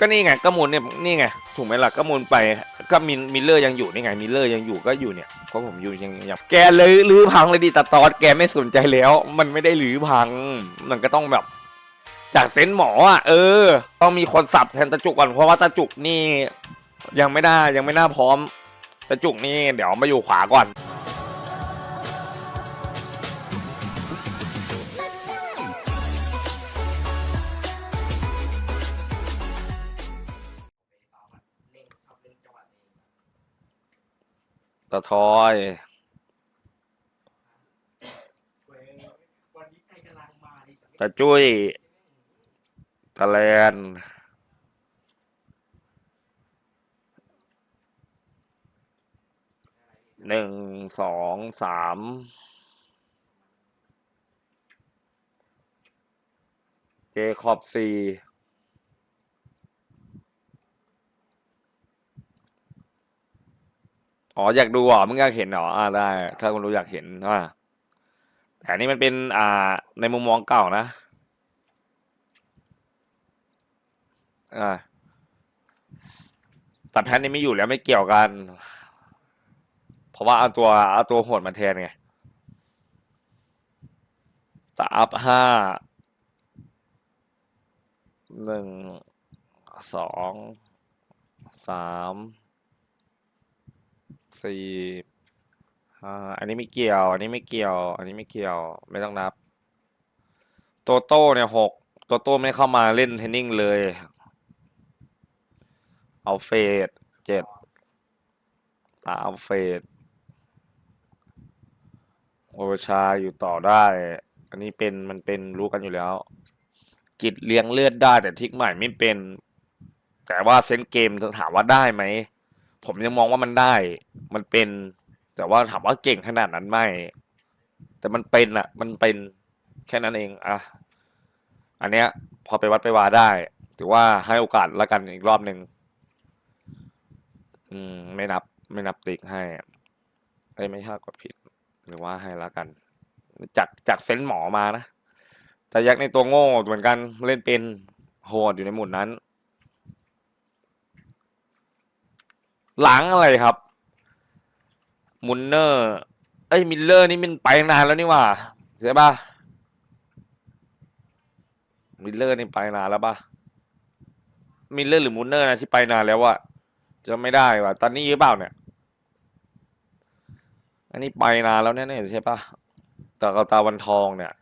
ก็นี่ไงก็มูลเนี่ยนี่ไงถูกไหมล่ะก็มูลไปก็มินมิลเลอร์ยังอยู่นี่ไงมิลเลอร์ยังอยู่ก็อยู่เนี่ยก็ผมอยู่ยังยังแกเลยรื้อพังเลยดิตาตอดแกไม่สนใจแล้ว มันไม่ได้รื้อพัง มันก็ต้องแบบ จากเซนหมออะเออ ต้องมีคนสับแทนตะจุกก่อนเพราะว่าตะจุกนี่ ยังไม่ได้ยังไม่น่าพร้อมตะจุกนี่เดี๋ยวมาอยู่ขวาก่อน ตะทอยตะจุ้ยตะแลนหนึ่งสองสามเจคอบสี่ อ๋ออยากดูเหรอมึงอยากเห็นเหรออ่าได้ ถ้าคุณรู้อยากเห็นว่าแต่อันนี้มันเป็นอ่า ในมุมมองเก่านะอ่าแต่แพทนี้ไม่อยู่แล้วไม่เกี่ยวกัน เพราะว่าเอาตัวเอาตัวโหดมาแทนไงตาอัพห้าหนึ่งสองสาม สี่ห้าอันนี้ไม่เกี่ยว อันนี้ไม่เกี่ยว อันนี้ไม่เกี่ยว ไม่ต้องนับ โตโต้เนี่ยหกโตโต้ไม่เข้ามาเล่นเทนนิ่งเลย เอาเฟดเจ็ดตาเอาเฟดโอชาอยู่ต่อได้ อันนี้เป็นมันเป็นรู้กันอยู่แล้ว กิจเลี้ยงเลือดได้แต่ทิกใหม่ไม่เป็น แต่ว่าเซนเกมถามว่าได้ไหม ผมยังมองว่ามันได้ มันเป็น แต่ว่าถามว่าเก่งขนาดนั้นไม่ แต่มันเป็นอะมันเป็นแค่นั้นเองอะอันเนี้ย พอไปวัดไปวาได้ ถือว่าให้โอกาสละกันอีกรอบหนึ่งอืม ไม่นับ ไม่นับติ๊กให้เอ้ไม่ใช่กดผิด หรือว่าให้ละกัน จากจากเซนส์หมอมานะแต่ยักษ์ในตัวโง่เหมือนกันเล่นเป็นโหดอยู่ในหมุดนั้น หลังอะไรครับมุนเนอร์เอ้ยมิลเลอร์นี่มันไปนานแล้วนี่ว่าใช่ปะมิลเลอร์นี่ไปนานแล้วปะมิลเลอร์หรือมุนเนอร์นะที่ไปนานแล้วอะจะไม่ได้ว่ะตอนนี้หรือเปล่าเนี่ย อันนี้ไปนานแล้วแน่ๆใช่ปะตากาตาวันทองเนี่ย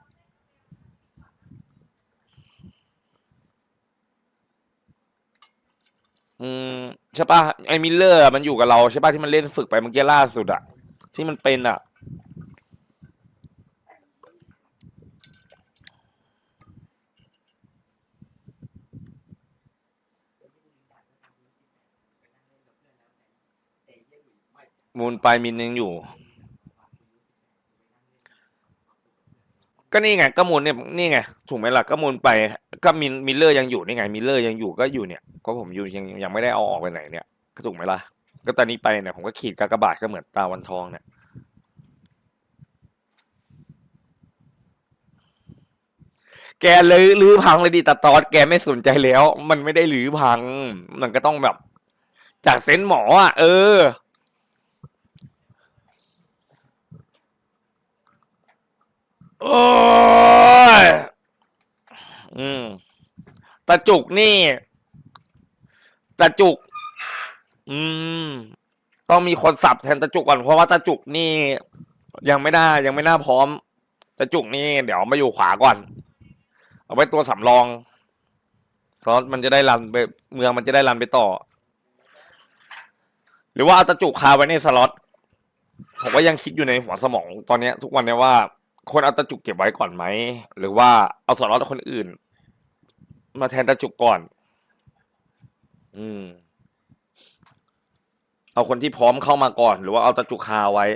อืมใช่ป่ะไอ้มิลเลอร์มันอยู่กับเราใช่ป่ะที่มันเล่นฝึกไปเมื่อกี้ล่าสุดอะที่มันเป็นอะมูลไปมินยังอยู่ ก็นี่ไงก็มูลเนี่ยนี่ไงถูกไหมล่ะก็มูลไปก็มินมิลเลอร์ยังอยู่นี่ไงมิลเลอร์ยังอยู่ก็อยู่เนี่ยก็ผมอยู่ยังยังไม่ได้เอาออกไปไหนเนี่ยก็ถูกไหมล่ะก็ตอนนี้ไปเนี่ยผมก็ขีดกากบาทก็เหมือนตาวันทองเนี่ยแกเลยรื้อพังเลยดิตาตอดแกไม่สนใจแล้ว มันไม่ได้รื้อพัง มันก็ต้องแบบ จากเซนส์หมออะเออ โอ้ยอืมตะจุกนี่ตะจุก อืม ต้องมีคนสับแทนตะจุกก่อนเพราะว่าตะจุกนี่ ยังไม่ได้ยังไม่น่าพร้อมตะจุกนี่ เดี๋ยวมาอยู่ขวาก่อน เอาไว้ตัวสำรองเพราะมันจะได้รันไปเมืองมันจะได้รันไปต่อ หรือว่าเอาตะจุกคาไว้ในสล็อตผมก็ยังคิดอยู่ในหัวสมองตอนเนี้ย ทุกวันเนี้ยว่า ควรเอาตะจุกเก็บไว้ก่อนไหม หรือว่าเอาสอดล็อคนอื่น มาแทนตะจุกก่อน อืม เอาคนที่พร้อมเข้ามาก่อน หรือว่าเอาตะจุกคาไว้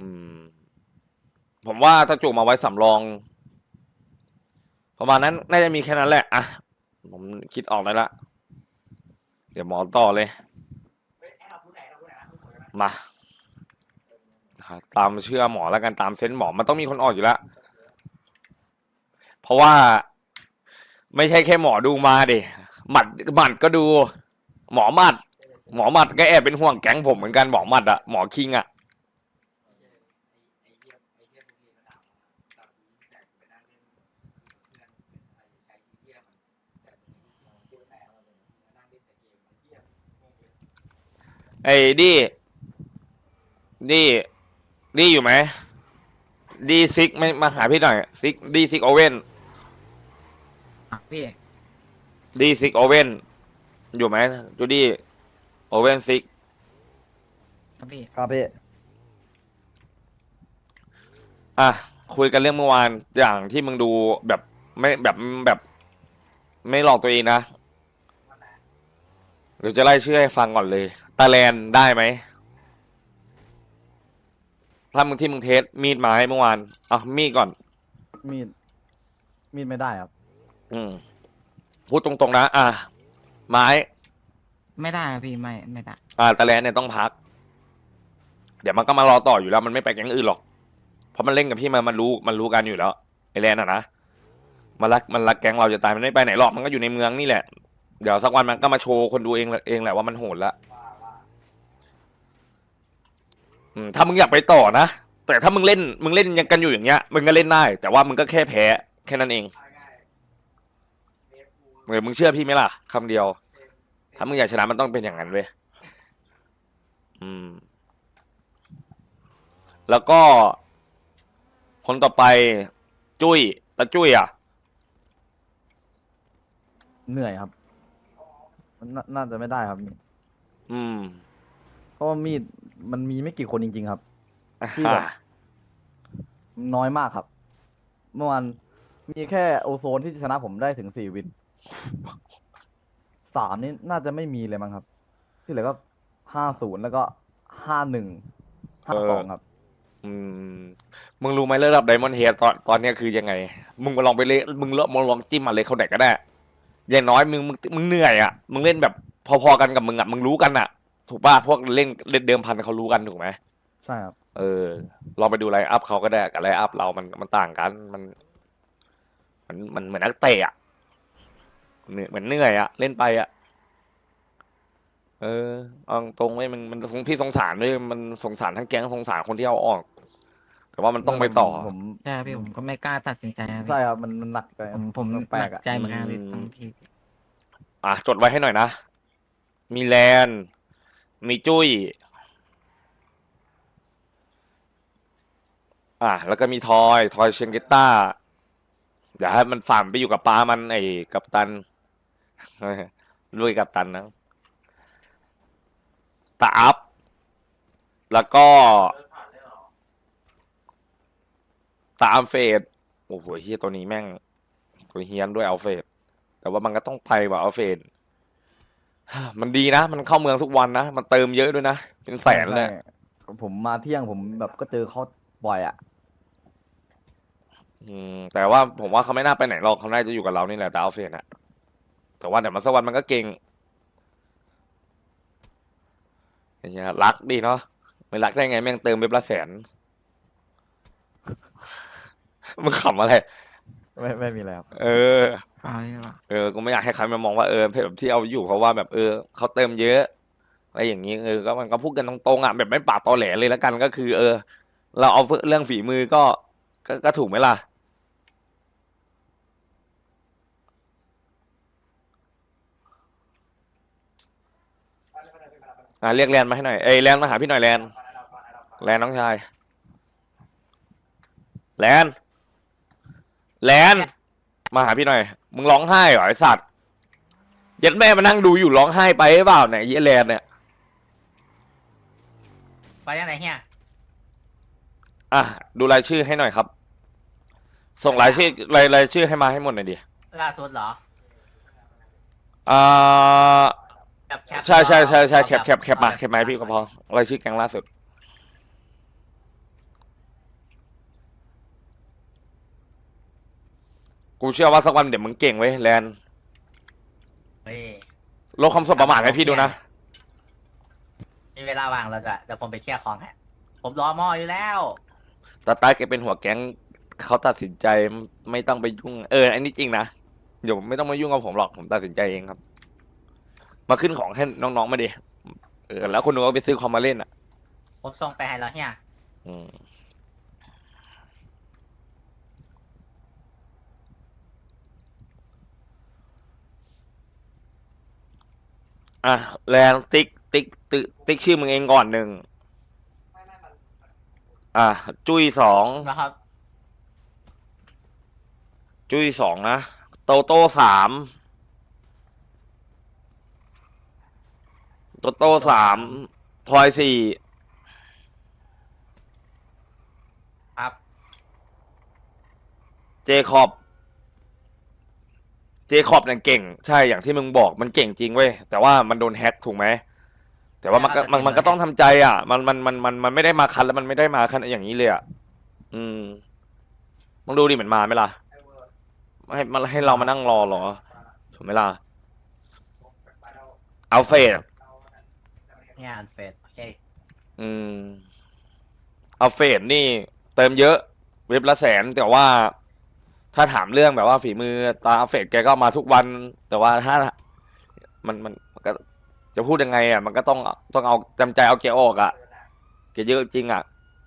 อืม ผมว่าตะจุกมาไว้สำรอง ประมาณนั้นน่าจะมีแค่นั้นแหละอะผมคิดออกได้ละเดี๋ยวหมอต่อเลย มาครับตามเชื่อหมอแล้วกันตามเซนส์หมอมันต้องมีคนออกอยู่แล้วเพราะว่า ไม่ใช่แค่หมอดูมาดิหมัดหมัดก็ดู หมอหมัด หมอหมัดก็แอบเป็นห่วงแก๊งผมเหมือนกันหมอหมัดอะหมอคิงอะ ไอ้ดีดีดีอยู่ไหมดีซิกไม่มาหาพี่หน่อยซิกดีซิกโอเว่นอะพี่ดีซิกโอเว่นอยู่ไหมจูดี้โอเว่นซิกครับพี่ครับพี่อะคุยกันเรื่องเมื่อวานอย่างที่มึงดูแบบไม่แบบแบบ ไม่หลอกตัวเองนะเดี๋ยวจะไล่ชื่อให้ฟังก่อนเลย ตาแลนได้ไหมถ้ามึงที่มึงเทสมีดมาให้เมื่อวานอะมีดก่อน มีด มีดไม่ได้ครับ อืมพูดตรงๆนะ อะ ไม้ ไม่ได้ครับพี่ไม่ไม่ได้ อ่าตาแลนเนี่ยต้องพัก เดี๋ยวมันก็มารอต่ออยู่แล้ว มันไม่ไปแก๊งอื่นหรอก เพราะมันเล่นกับพี่มันมันรู้มันรู้กันอยู่แล้วไอแลนอะนะ มันรักมันรักแก๊งเราจะตายมันไม่ไปไหนหรอกมันก็อยู่ในเมืองนี่แหละ เดี๋ยวสักวันมันก็มาโชว์คนดูเองเองแหละว่ามันโหดละ อืมถ้ามึงอยากไปต่อนะ แต่ถ้ามึงเล่นมึงเล่นยังกันอยู่อย่างเงี้ยมึงก็เล่นได้ แต่ว่ามึงก็แค่แพ้แค่นั้นเองเออมึงเชื่อพี่ไหมล่ะคำเดียว ถ้ามึงอยากชนะมันต้องเป็นอย่างนั้นเว้ยอืม แล้วก็ คนต่อไป จุ้ยตาจุ้ยอะ เหนื่อยครับมันนาน่าจะไม่ได้ครับอืม เพราะว่ามีดมันมีไม่กี่คนจริง ๆ ครับ ที่แบบอ่าน้อยมากครับ เมื่อวานมีแค่โอโซนที่ชนะผมได้ถึงสี่วินสามนี่น่าจะไม่มีเลยมั้งครับ ที่เหลือก็ห้าศูนย์แล้วก็ห้าหนึ่งห้าสองครับ อืมมึงรู้ไหมระดับไดมอนด์เฮดตอนตอนเนี้ยคือยังไง มึงมาลองไปเล่นมึงเลอะมึงลองจิ้มมาเลยเขาไหนก็ได้ อย่างน้อยมึงมึงมึงเหนื่อยอะ มึงเล่นแบบพอๆกันกับมึงอะ มึงรู้กันอะ ถูกป่ะพวกเล่นเล่นเดิมพันเขารู้กันถูกไหมใช่ครับเออลองไปดูไลน์อัพเขาก็ได้กับไลน์อัพเรามันมันต่างกันมัน มันมันเหมือนนักเตะอะเหนื่อยเหมือนเหนื่อยอะเล่นไปอะเออเอาตรงไว้ยมันมันสงพี่สงสารด้วยมันสงสารทั้งแก๊งสงสารคนที่เอาออก แต่ว่ามันต้องไปต่อ ผมใช่ครับพี่ผมก็ไม่กล้าตัดสินใจครับพี่ใช่ครับมันมันหนักไปผมผมแปลหนักกอะใจเหมือนกันครับพี่อืม ต้องพี่ อะจดไว้ให้หน่อยนะ มีแลน มีจุ้ย อะแล้วก็มีทอย ทอยเชนเกต้าอย่าให้มันฝันไปอยู่กับป้ามันไอ้กับตันลุยกับตันนะตาอัพ แล้วก็ตามเฟสโอ้โหเฮียตัวนี้แม่งตัวเฮียนด้วยเอาเฟสแต่ว่ามันก็ต้องไปว่ะเอาเฟส มันดีนะ มันเข้าเมืองทุกวันนะ มันเติมเยอะด้วยนะ เป็นแสนเลยใช่ผมมาเที่ยงผมแบบก็เจอเขาบ่อยอะ อืม แต่ว่าผมว่าเขาไม่น่าไปไหนหรอกเขาน่าจะอยู่กับเรานี่แหละแต่เอาเฟสอะแต่ว่าเดี๋ยวมันสักวันมันก็เก่งอย่างเงี้ยรักดีเนาะไม่รักได้ไงแม่งเติมเว็บละแสน มึงขำอะไร ไม่ไม่มีอะไรครับเออเอาดีกว่าเออกูไม่อยากให้ใครมามองว่าเออแบบที่เอาอยู่เพราะว่าแบบเออเขาเติมเยอะอะไรอย่างนี้เออก็มันก็พูดกันตรงๆอะแบบไม่ปากตอแหลเลยแล้วกันก็คือ เออ เราเอาเรื่องฝีมือก็ก็ก็ถูกไหมล่ะ อ่าเรียกแลนมาให้หน่อยเอ้ยแลนมาหาพี่หน่อยแลนแลนน้องชายแลน แลนมาหาพี่หน่อย มึงร้องไห้เหรอไอสัตว์เย็ดแม่มานั่งดูอยู่ร้องไห้ไปหรือเปล่าเนี่ยเหี้ยแลนเนี่ย ไปยังไหนเฮียอะดูรายชื่อให้หน่อยครับ ส่งรายชื่อรายรายชื่อให้มาให้หมดหน่อยดิล่าสุดเหรออ่าแคปแคปใช่ใช่ใช่ใช่แคปเอาแคปแคปมาแคปมาให้พี่ก็พอรายชื่อแก๊งล่าสุด กูเชื่อว่าสักวันเดี๋ยวมึงเก่งไว้ยแลนเฮ้ยลดคำสบประมาทให้พี่ดูนะมีเวลาว่างแล้วจะเดี๋ยวผมไปเคลียร์ของฮะผผมรอหมออยู่แล้วตาตาแกเป็นหัวแก๊งเขาตัดสินใจไม่ต้องไปยุ่ง เอออันนี้จริงนะเดี๋ยวไม่ต้องมายุ่งกับผมหรอกผมตัดสินใจเองครับ มาขึ้นของให้น้องๆมาดิเออแล้วคนนึงก็ไปซื้อคอมมาเล่นอะ ผมส่งไปให้แล้วเฮียอืม อะแลนติ๊กติ๊กติ๊กติ๊กชื่อมึงเองก่อนหนึ่งอะจุ้ยสองนะครับ จุ้ยสองนะ โตโต้สามโตโต้สามพลอยสี่ครับ เจคอบ เจคอบเนี่ยเก่ง ใช่อย่างที่มึงบอกมันเก่งจริงเว้ยแต่ว่ามันโดนแฮ็กถูกไหมแต่ว่ามันก็มันมันก็ต้องทำใจอะ มันมันมันมันมันไม่ได้มาคันแล้วมันไม่ได้มาคันอย่างนี้เลยอะอืมมึงดูดิเหมือนมาไหมล่ะให้มันให้เรามานั่งรอเหรอถูกไหมล่ะเอาเฟด เนี่ยอันเฟสโอเคอืมเอาเฟดนี่ เติมเยอะ เว็บละแสนแต่ว่า ถ้าถามเรื่องแบบว่าฝีมือตาเอาเฟดแกก็มาทุกวัน แต่ว่าถ้ามันมันมันก็จะพูดยังไงอะ มันก็ต้องต้องเอาจำใจเอาแกออกอะแกเยอะจริงอะ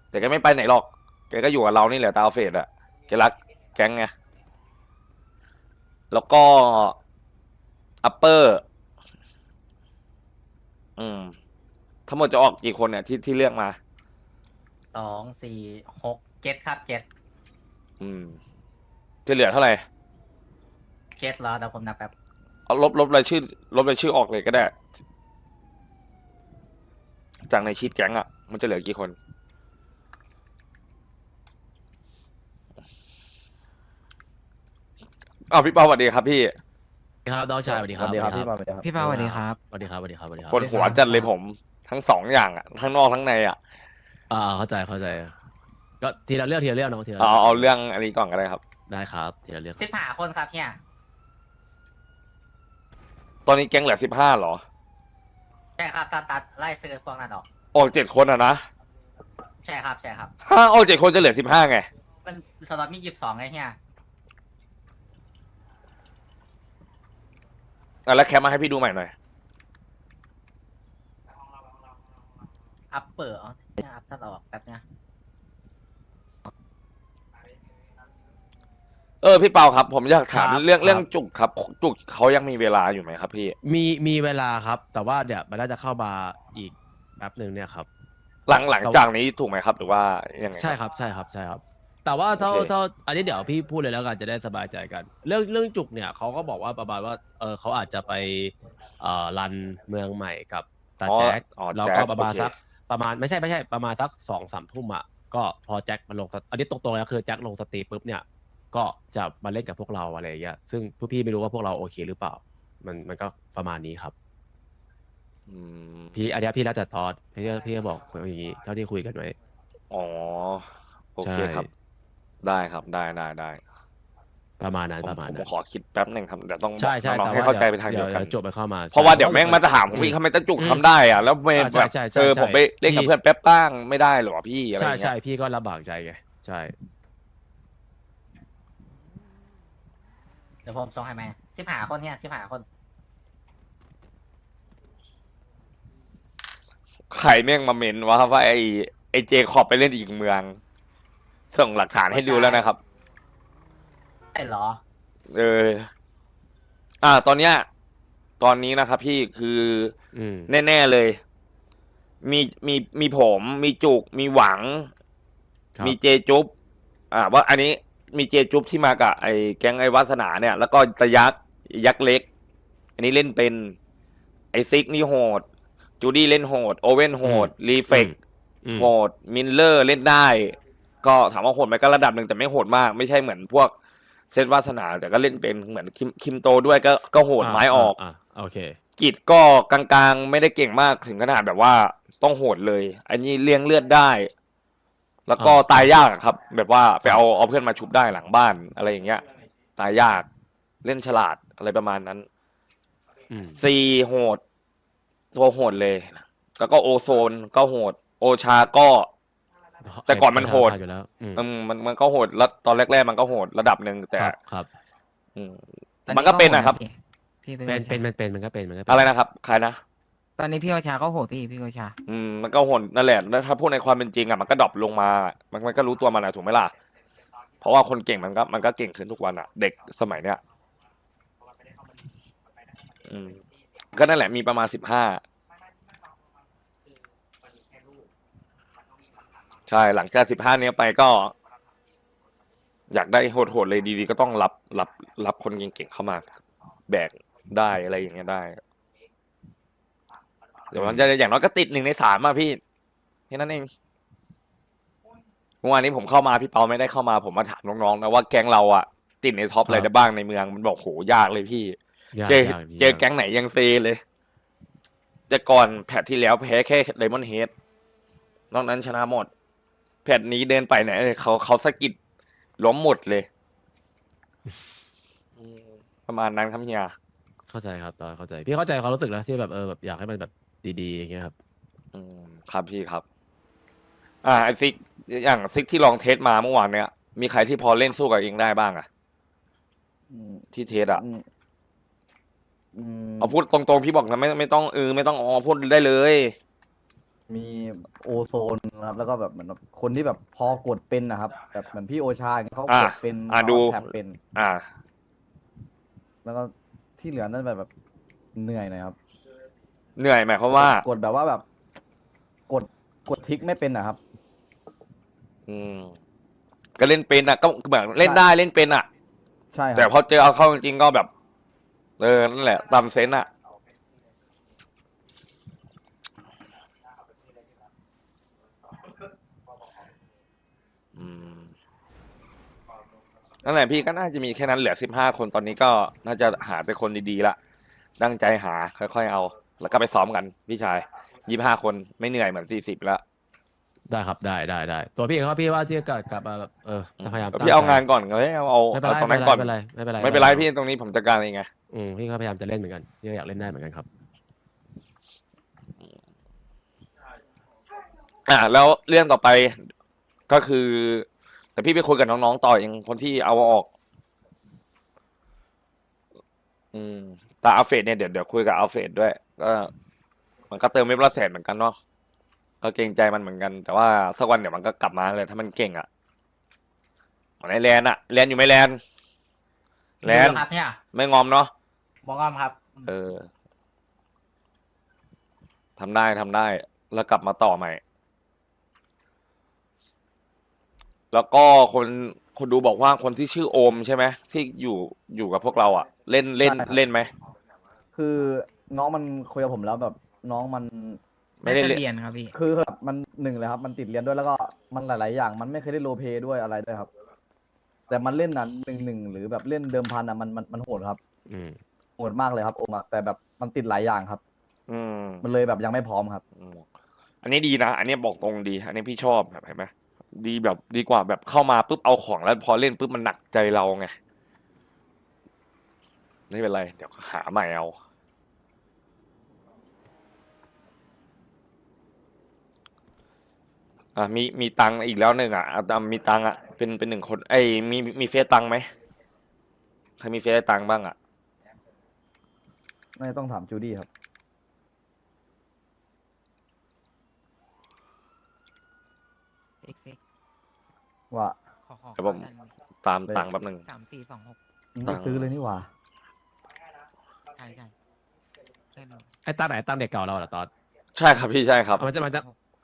แต่แกไม่ไปไหนหรอกแกก็อยู่กับเรานี่แหละตาเอาเฟดอะแกรักแก๊งไงแล้วก็อัปเปอร์ อืม ทั้งหมดจะออกกี่คนเนี่ยที่ที่เลือกมา สองสี่หกเจ็ดครับเจ็ด อืม จะเหลือเท่าไหร่เจ็ดแล้วเดี๋ยวผมนับแป๊บเอาลบลบรายชื่อลบรายชื่อออกเลยก็ได้ จากในชีตแก๊งอะ มันจะเหลือกี่คน อ้าวพี่เปาสวัสดีครับพี่ สวัสดีครับน้องชายสวัสดีสครัวับสดีครับพี่บอลสวัสดีครับพี่เปาสวัสดีครับสวัสดีครับสวัสดีครับสวัสดีครับคนหัวจัดเลยผมทั้งสองอย่างอะทั้งนอกทั้งในอะ อ่าเข้าใจเข้าใจ ก็ทีละเรื่องทีละเรื่องน้องทีละเอาเอาเรื่องอันนี้ก่อนก็ได้ครับ ได้ครับทีละเรื่องสิบห้าคนครับเฮียตอนนี้แก๊งเหลือสิบห้าหรอ ใช่ครับตัดตัดไล่ซื้อพวกนั้นออก ออกเจ็ดคนอะนะใช่ครับใช่ครับ ห้าออกเจ็ดคนจะเหลือสิบห้าไง มันสล็อตมียี่สิบสองไงเฮียอะแล้วแคปมาให้พี่ดูใหม่หน่อย อัพเปิดเอาเนี่ยอัพตัดออกแป๊บเนี่ย เออพี่เปาครับ ผมอยากถามเรื่องเรื่องจุกครับ จุกเขายังมีเวลาอยู่ไหมครับพี่ มีมีเวลาครับ แต่ว่าเดี๋ยวมันน่าจะเข้ามาอีกแป๊บหนึ่งเนี่ยครับ หลังหลังจากนี้ถูกไหมครับ หรือว่ายังไงใช่ครับใช่ครับใช่ครับ แต่ว่าเท่าโอเค เท่าอันนี้เดี๋ยวพี่พูดเลยแล้วกันจะได้สบายใจกัน เรื่องเรื่องจุกเนี่ยเขาก็บอกว่าประมาณว่าเออเขาอาจจะไปเอ่อรันเมืองใหม่กับตาอ๋อแจ็คอ๋อแล้วแจ็ก็คประมาณโอเค สักประมาณไม่ใช่ไม่ใช่ประมาณสักสองสามทุ่มอะก็พอแจ็คมันลงสตอันนี้ตรงๆแล้วคือแจ็คลงสตรีมปุ๊บเนี่ย ก็จะมาเล่นกับพวกเราอะไรอย่างเงี้ยซึ่งพวกพี่ไม่รู้ว่าพวกเราโอเคหรือเปล่า มันมันก็ประมาณนี้ครับ อืมพี่อันเนี้ยพี่แล้วแต่ตอนพี่ก็พี่ก็บอกอย่างงี้เท่าที่คุยกันไว้ อ๋อโอเคใช่ ครับ ได้ครับได้ได้ได้ประมาณนั้นผมประมาณผมนั้นขอคิดแป๊บหนึ่งครับเดี๋ยวต้องใช่ใช่น้องๆแต่ให้ว่าเข้าใจดี๋ยวไปทางเดียวกันจบไปเข้ามาเพราะว่าเดี๋ยวใช่แม่งมาจะถามผมอือีกทำไมตะจุกทำได้อะแล้วเมนอ่าใช่แบบใช่ใช่เออใช่ผมไปเล่นกับพี่เพื่อนแป๊บบ้างไม่ได้เหรอพี่อะไรอใช่ย่างเงี้ใช่ยพี่ก็ลำบากใจไงใช่ เดี๋ยวผมส่งให้ไหมสิบห้าคนเนี่ยสิบห้าคน ใครแม่งมาเมนว่าว่าไอไอเจคอบไปเล่นอีกเมือง ส่งหลักฐานให้ดูแล้วนะครับใช่เหรอ เออ อ่า ตอนเนี้ย ตอนนี้นะครับพี่คืออืม แน่ ๆเลย มีมีมีผม มีจุก มีหวัง ครับ มีเจจุ๊บอ่า ว่าอันนี้ มีเจจุ๊บที่มากับไอ้แก๊งไอ้วัสนาเนี่ย แล้วก็ตะยักษ์ยักษ์เล็ก อันนี้เล่นเป็นไอซิกนี่โหด จูดี้เล่นโหด โอเว่นโหด รีเฟกอืมโหด มินเลอร์เล่นได้ ก็ถามว่าโหดไหมก็ระดับหนึ่งแต่ไม่โหดมาก ไม่ใช่เหมือนพวกเซตวาสนา แต่ก็เล่นเป็นเหมือนคิมคิมโตด้วยก็ก็โหดไม้ออกาโอเคกิจก็กลางๆ ไม่ได้เก่งมากถึงขนาดแบบว่าต้องโหดเลย อันนี้เลี้ยงเลือดได้ แล้วก็อ่าตายยากอะครับ แบบว่าไปเอาเอาเพื่อนมาชุบได้หลังบ้านอะไรอย่างเงี้ย ตายยากเล่นฉลาดอะไรประมาณนั้นอืม ซีโหดตัวโหดเลย แล้วก็โอโซนก็โหด โอชาก็ แต่ก่อนมันโหด อยู่แล้วอืมอืมมันมันก็โหดแล้วตอนแรกๆมันก็โหดระดับหนึ่งแต่ ครับครับ อืมตอมันก็เป็นนะครับโหดพี่พี่เป็นเป็นโอชามันเป็นมันก็เป็นมันก็เป็นอะไรนะครับ ใครนะ ตอนนี้พี่โอชาก็โหดพี่พี่โอชา อืมมันก็โหดนั่นแหละแล้วถ้าพูดในความเป็นจริงอะมันก็ดรอปลงมา มันมันก็รู้ตัวมันอะถูกไหมล่ะ เพราะว่าคนเก่งมันก็มันก็เก่งขึ้นทุกวันอะ เด็กสมัยเนี้ยอืมก็นั่นแหละมีประมาณสิบห้าใช่หลังจากสิบห้าเนี้ยไปก็ อยากได้โหดๆเลยดีๆ ก็ต้องรับรับรับคนเก่งๆเข้ามา แบกได้อะไรอย่างเงี้ยได้ เดี๋ยวมันจะอย่างน้อยก็ติดหนึ่งในสามอะพี่แค่นั้นเองเมื่อวานนี้ผมเข้ามาพี่เปาไม่ได้เข้ามาผมมาถามน้องๆนะว่าแก๊งเราอะติดในท็อปอะไรได้บ้างในเมืองมันบอกโหยากเลยพี่ ยากเจอยากเจอแก๊งไหนยังเซเลย แต่ก่อนแพทที่แล้วแพ้แค่ไดมอนเฮดนอกนั้นชนะหมด แพทนี้เดินไปไหนเอ้ยเขาเขาสะกิดล้มหมดเลยอืมประมาณนั้นครับเฮีย เข้าใจครับตอนเข้าใจ พี่เข้าใจความรู้สึกแล้วที่แบบเออแบบอยากให้มันแบบ ดีๆอย่างเงี้ยครับ อืมครับพี่ครับ อ่าไอซิกอย่างซิกที่ลองเทสมาเมื่อวานเนี้ยมีใครที่พอเล่นสู้กับเองได้บ้างอะอืมที่เทสอะอืมอืมเอาพูดตรงๆพี่บอกนะไม่ไม่ต้องเออไม่ต้องอ๋อพูดได้เลย มีโอโซนนะครับ แล้วก็แบบเหมือนแบบคนที่แบบพอกดเป็นนะครับ แบบเหมือนพี่โอชาอย่างเงี้ยเขาอะกดเป็นอะดู แท็บเป็น อ่า แล้วก็ที่เหลือนั่นแบบแบบเหนื่อยหนะครับ เหนื่อยหมายความว่า กดแบบว่าแบบ กดกดทิกไม่เป็นนะครับ อืม ก็เล่นเป็นอะก็เหมือนเล่นได้เล่นเป็นอะใช่คแต่รับพอเจอเอาเข้าจริงๆก็แบบ เออนั่นแหละ ตามเซนส์อะอืมนั่นแหละพี่ก็น่าจะมีแค่นั้นเหลือสิบห้าคนตอนนี้ก็น่าจะหาแต่คนดีๆละตั้งใจหา ค่อยๆเอา แล้วก็ไปซ้อมกันพี่ชายยี่ห้าคนไม่เหนื่อยเหมือนสี่สิบละได้ครับได้ได้ได้ตัวพี่เขาพี่ว่าที่กลับกลับมาแบบเออจะพยายามพี่เอาตั้ใจงานก่อนเลยเอาเอาไม่เป็นเอาไรตรงไม่นั้นก่อนเป็นไรไม่เป็นไรไม่เป็นไรพี่ตรงนี้ผมจัดการเองไงอืมพี่ก็พยายามจะเล่นเหมือนกันพี่ก็อยากเล่นได้เหมือนกันครับ อ่าแล้วเรื่องต่อไปก็คือแต่พี่ไปคุยกับน้องๆต่อเองคนที่เอาออก อืมแตาอัลเฟดเนี่ยเดี๋ยวเดี๋ยวคุยกับอัลเฟดด้วย ก็มันก็เติมไม่ละแสนเหมือนกันเนาะก็เกรงใจมันเหมือนกัน แต่ว่าสักวันเดี๋ยวมันก็กลับมาเลยถ้ามันเก่งอะ่ะเหมือนไอแลนอะแลนอยู่ไหมแลนแลนดูครับเนี่ยไม่งอมเนาะบอกอ้อมครับ เออทำได้ทำได้ แล้วกลับมาต่อใหม่ แล้วก็คนคนดูบอกว่าคนที่ชื่อโอมใช่ไหมที่อยู่อยู่กับพวกเราอะเล่นเล่นใช่ครับเล่นไหมคือ น้องมันคุยกับผมแล้วแบบน้องมัน ไม่ได้น่าจะเล่นเรียนครับพี่ คือแบบมันหนึ่งเลยครับ มันติดเรียนด้วยแล้วก็มันหลาย ๆ อย่าง มันไม่เคยได้โรลเพลย์ด้วยอะไรด้วยครับ แต่มันเล่นนั้นหนึ่งหนึ่งหรือแบบเล่นเดิมพันอะมันมันมันโหดครับอืม โหดมากเลยครับโอมอะแต่แบบมันติดหลายอย่างครับ อืมมันเลยแบบยังไม่พร้อมครับ อืมอันนี้ดีนะ อันนี้บอกตรงดี อันนี้พี่ชอบแบบเห็นไหมดีแบบดีกว่าแบบเข้ามาปุ๊บเอาของแล้วพอเล่นปุ๊บมันหนักใจเราไง ไม่เป็นไร เดี๋ยวหาใหม่เอา อะมีมีตังค์อีกแล้วหนึ่งอะอะอะมีตังค์อะเป็นเป็นหนึ่งคนไอ้ยมีมีเฟซตังค์ไหมใครมีเฟซได้ตังค์บ้างอะไม่ต้องถามจูดี้ครับซิกซิกว่าขอขอเดี๋ยวผมขอดันตามตังค์แป๊บหนึ่ง สามสี่สองหกมึงตัไม่งค์ ซื้อเลยนี่หว่า ใช่ใช่เล่นดูไอ้ตั้งไหนตั้งเด็กเก่าเราเหรอตอนใช่ครับพี่ใช่ครับเอามันจะมันจะ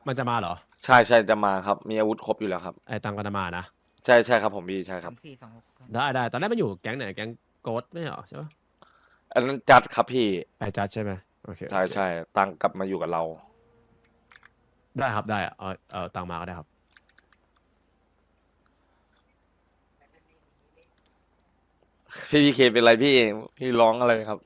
มันจะมาเหรอ ใช่ใช่จะมาครับ มีอาวุธครบอยู่แล้วครับ ไอ้ตั้งก็จะมานะ ใช่ใช่ครับผมพี่ใช่ครัสาบมสี่สองหกได้ได้ตอนแรกมันอยู่แก๊งไหนแก๊งโกดไม่ใช่เหรอใช่ปะอันนั้นจัดครับพี่ไปจัดใช่ไหมโอเคใช่ใช่ตังค์กลับมาอยู่กับเรา ได้ครับได้เอาเอาตังค์มาก็ได้ครับ พี่พีเคเป็นไรพี่พี่ร้องอะไรครับ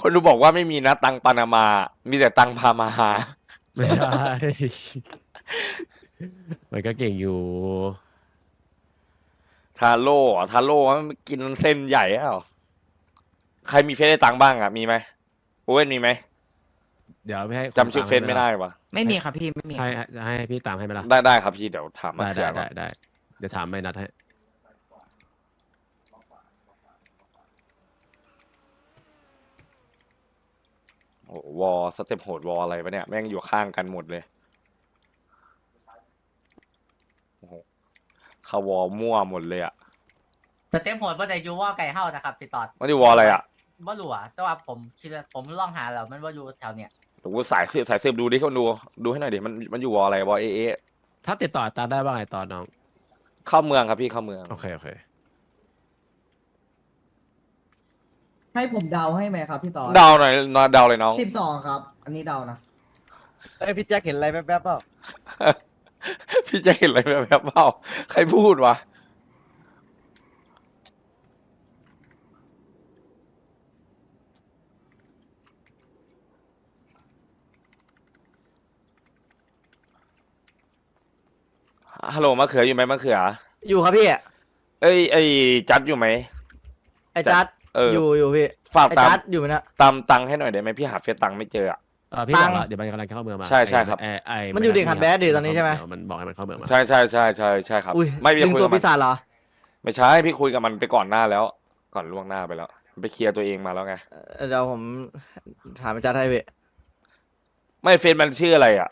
คนดูบอกว่าไม่มีนะตังค์ปานามา มีแต่ตังค์พามาหา ไม่ใช่มันก็เก่งอยู่ ทาโร่อะทาโร่มันกินเส้นใหญ่อะเหรอใครมีเฟซได้ตังค์บ้างอะ มีไหมโอเว่นมีไหมเดี๋ยวไม่ให้จำชื่อเฟซไม่ได้วะไม่มีครับพี่ไม่มี ให้ให้ให้พี่ตามให้ไหมล่ะได้ได้ครับพี่เดี๋ยวถามมาได้เคลีได้ยร์ก่ได้อนได้ เดี๋ยวถามไม่นัดให้ โอ้โหวอลสเต็ปโหดวอลอะไรปะเนี่ย แม่งอยู่ข้างกันหมดเลยโอ้โหเข้าวอลมั่วหมดเลยอะสเต็มโหดว่าแต่ยูว่าไก่เฮ้านะครับพี่ตอดมันอยู่วอลอะไรอะว่าหลัวแต่ว่าผมคิดว่าผมลองหาแล้วมันว่าอยู่แถวเนี้ยเดี๋ยวกูสายสืบสายสืบดูดิคนดู ดูให้หน่อยดิมันมันอยู่วอลอะไรวอลเอเอถ้าติดต่อตามได้บ้างไงตอนน้องเข้าเมืองครับพี่เข้าเมือง โอเคโอเค ให้ผมเดาให้ไหมครับพี่ต่อเดาหน่อยนอนเดาเลยน้อง สิบสองครับ อันนี้เดานะ เอ้ยพี่แจ็คเห็นอะไรแป๊บๆเปล่าพี่จะเห็นอะไรแบบแบบเปล่าใครพูดวะฮัลโหลมะเขืออยู่ไหมมะเขือ อยู่ครับพี่เอ้ยไอ้จัดอยู่ไหม ไอ้จัด เอออยู่อยู่พี่ฝากไอ้ตามจัดอยู่ไหมนะ ตามตังค์ให้หน่อยได้ไหมพี่หาเฟซตังค์ไม่เจออะ เออพี่ตับงอกค์แล้วเดี๋ยวมันกำลังเข้าเมืองมาใช่ใช่ครับ ไอ้ไอ้มันอยู่เด็กหัดแบดดิตอนนี้ใช่ไหมเมันบอกให้มันเข้าเมืองมา ใช่ใช่ใช่ใช่ใช่ครับ อุ้ยไม่พี่ดึงคุยตัวกับมัปีนศาจเหรอไม่ใช่พี่คุยกับมันไปก่อนหน้าแล้ว ก่อนล่วงหน้าไปแล้วไปเคลียร์ตัวเองมาแล้วไงเออเดี๋ยวผมถามไอ้จัดให้พี่ไม่เฟซมันชื่ออะไรอะ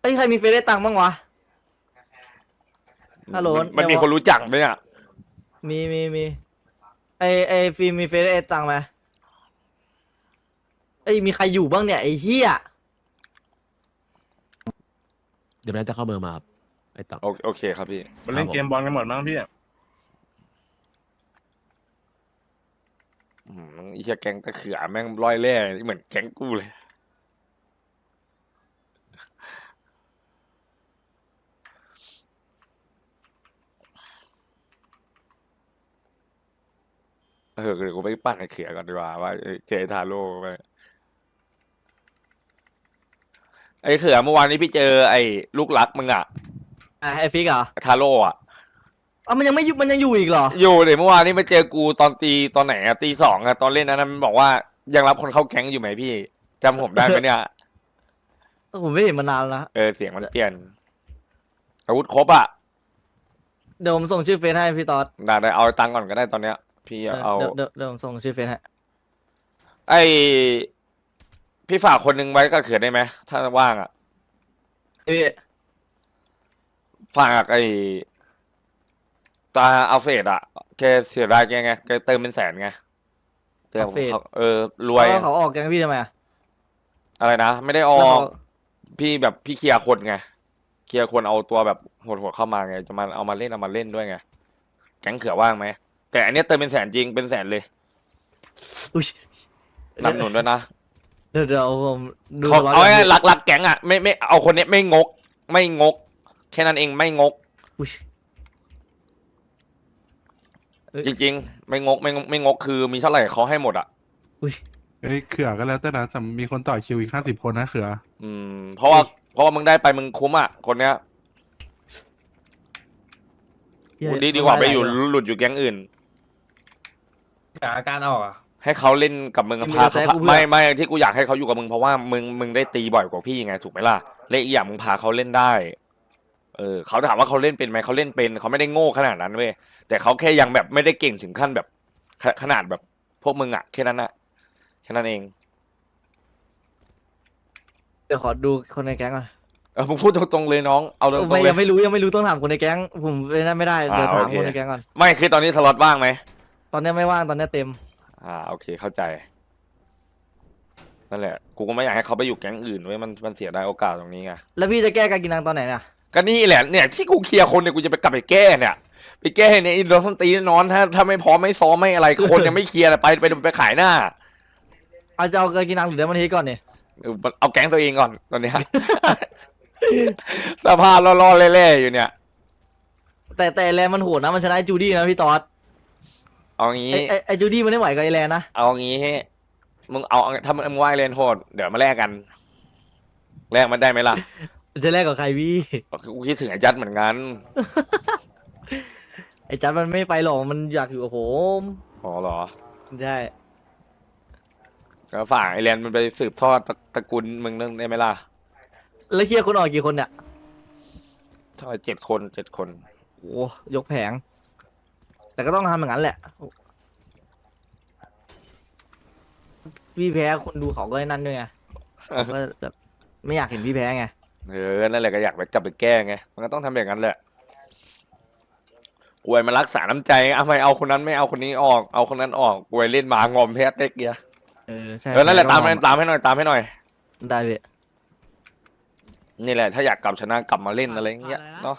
เอ้ยใครมีเฟซได้ตังค์บ้างวะ ฮัลโหลมันมันเดี๋มียว คนรู้จักไหมอะมีมีมี ไอไอฟิล์มมีเฟซได้ตังค์ไหมเอ้ยมีใครอยู่บ้างเนี่ยไอ้เหี้ยเดี๋ยวมันจะเข้าเมืองมาครับไอ้ตัง โอโอเคครับพี่ มันเล่นเกมบอลกันหมดมั้งพี่ อืมอีเชี่ยแก๊งตะเขือแม่งร้อยแร่เหมือนแก๊งกูเลย เออเดี๋ยวกูไปปั่นไอ้เขือก่อนดีกว่าว่าเอ้ยเจอไอ้ทาโร่ไปไอ้เขือเมื่อวานนี้พี่เจอไอ้ลูกรักมึงอะอะไอฟิกเหรอทาโร่อะอ๋อมันยังไม่อยู่มันยังอยู่อีกเหรออยู่เดี๋ยวเมื่อวานนี้มาเจอกูตอนตีตอนไหนอะตีสองอะตอนเล่นนั้นมันบอกว่ายังรับคนเข้าแก๊งอยู่ไหมพี่จำผมได้ไหมเนี่ยผมไม่เห็นมานานแล้วนะเออเสียงมันเปลี่ยน อาวุธครบอะเดี๋ยวผมส่งชื่อเฟซให้พี่ตอดได้ได้เอาตังค์ก่อนก็ได้ตอนเนี้ย พี่เดี๋ยวเอาเดี๋ยวเดี๋ยวเดี๋ยวผมส่งชื่อเฟซให้ไอพี่ฝากคนหนึ่งไว้ก็เขือได้ไหมถ้าว่างอะพี่ฝากไอตาเอาเฟดอะแกเสียดายแกไงแกเติมเป็นแสนไงเจอผมเขาเออรวยแล้วเขาออกแกงพี่ทำไมอะอะไรนะ ไม่ได้ออแล้วก เขาพี่แบบพี่เคลียร์คนไง เคลียร์คนเอาตัวแบบโหดๆเข้ามาไง จะมาเอามาเล่นเอามาเล่นด้วยไง แก๊งเขือว่างไหม แต่อันเนี้ยเติมเป็นแสนจริงเป็นแสนเลยอุ้ยรับหนุนด้วยนะเดี๋ยวเดี๋ยวผมดูเขาร้อยเอาก่นง่ายพี่ๆรักรักแก๊งอะไม่ไม่เอาคนเนี้ยไม่งก ไม่งก แค่นั้นเองไม่งก อุ้ยเอ้ยจริง ๆ ไม่งกไม่งกไม่งกคือมีเท่าไหร่เขาให้หมดอะอุ้ยเอ้ยเขือก็แล้วแต่นะแต่มีคนต่อคิวอีกห้าสิบคนนะเขือ อืม เพราะว่าเพราะว่ามึงได้ไปมึงคุ้มอะคนเนี้ยเหี้ยดีดีกว่าไปอยู่ทำะรเหรหลุดอยู่แก๊งอื่น อาการออกอะ ให้เขาเล่นกับมึงไม่พามีเขาแต่กูเบื่อไม่ไม่ที่กูอยากให้เขาอยู่กับมึงเพราะว่ามึงมึงได้ตีบ่อยกว่าพี่ไงถูกไหมล่ะและอีกอย่างมึงพาเขาเล่นได้ เออเขาถามว่าเขาเล่นเป็นไหมเขาเล่นเป็นเขาไม่ได้โง่ขนาดนั้นเว้ยแต่เขาแค่ยังแบบไม่ได้เก่งถึงขั้นแบบขขนาดแบบ พวกมึงอะแค่นั้นอะแค่นั้นเองเดี๋ยวขอดูคนในแก๊งก่อนเออมึงพูดตรงๆเลยน้องเอาตรงไม่ๆเลยัยงไม่รู้ยังไม่รู้ต้องถามคนในแก๊งผมไม่ได้ไม่ได้เดี๋ยวอ่าถามโอเคคนในแก๊งก่อนไม่คือตอนนี้สล็อตว่างไหม ตอนเนี้ยไม่ว่างตอนเนี้ยเต็ม อ่าโอเคเข้าใจนั่นแหละกูก็ไม่อยากให้เขาไปอยู่แก๊งอื่นเว้ยมันมันเสียดายโอกาสตรงนี้ไงแล้วพี่จะแก้การกินนังตอนไหนเนี่ยก็นี่แหละเนี่ยที่กูเคลียร์คนเนี่ยกูจะไปกลับไปแก้เนี่ยไปแก้เนี่ยอินโดนตีแน่นอนถ้าถ้าไม่พร้อมไม่ซ้อมไม่อะไรคนยังไม่เคลียร์เลยไปไปไปขายหน้าเอาจะเอาการกินนังหรือเดี๋ยวมันทีก่อนเนี่ยเออเอาแก๊งตัวเองก่อนตอนเนี้ย สภาพล่อๆเล่ๆอยู่เนี่ย แต่แต่แลนมันโหดนะมันชนะไอ้จูดี้นะพี่ตอด เอางี้ ไอ้ไอ้ไอ้จูดี้มันไม่ไหวกับไอ้แลนนะเอางี้มึงเอาถ้ามึงไหวเลนโหดเดี๋ยวมาแลกกันแลกมันได้ไหมล่ะจะแลกกับใครพี่ กูคิดถึงไอ้จัดเหมือนกันไอ้จัดมันไม่ไปหรอกมันอยากอยู่กับผมอ๋อเหรอใช่ก็ฝากไอแลนด์มันไปสืบทอดตระตระกูลมึงนั่นได้ไหมล่ะแล้วเคลียร์คนออกกี่คนเนี่ยเท่าไหร่เจ็ดคนเจ็ดคนโอ้ยกแผง แต่ก็ต้องทำอย่างนั้นแหละ พี่แพ้คนดูเขาก็ไอ้นั่นด้วยไงเขาก็แบบไม่อยากเห็นพี่แพ้ไง เออ นั่นแหละก็อยากไปกลับไปแก้ไง มันก็ต้องทำอย่างนั้นแหละกวยมารักษาน้ำใจเอาไม่เอาคนนั้นไม่เอาคนนี้ออก เอาคนนั้นออกกวยเล่นหมางอมแพ้เต็กเดียเออใช่เออ นั่นแหละตามพ้ให้ก็ตามให้หน่อยตามให้หน่อย ได้พี่นี่แหละถ้าอยากกลับชนะกลับมาเล่นอะไรอย่างเงี้ยเนาะ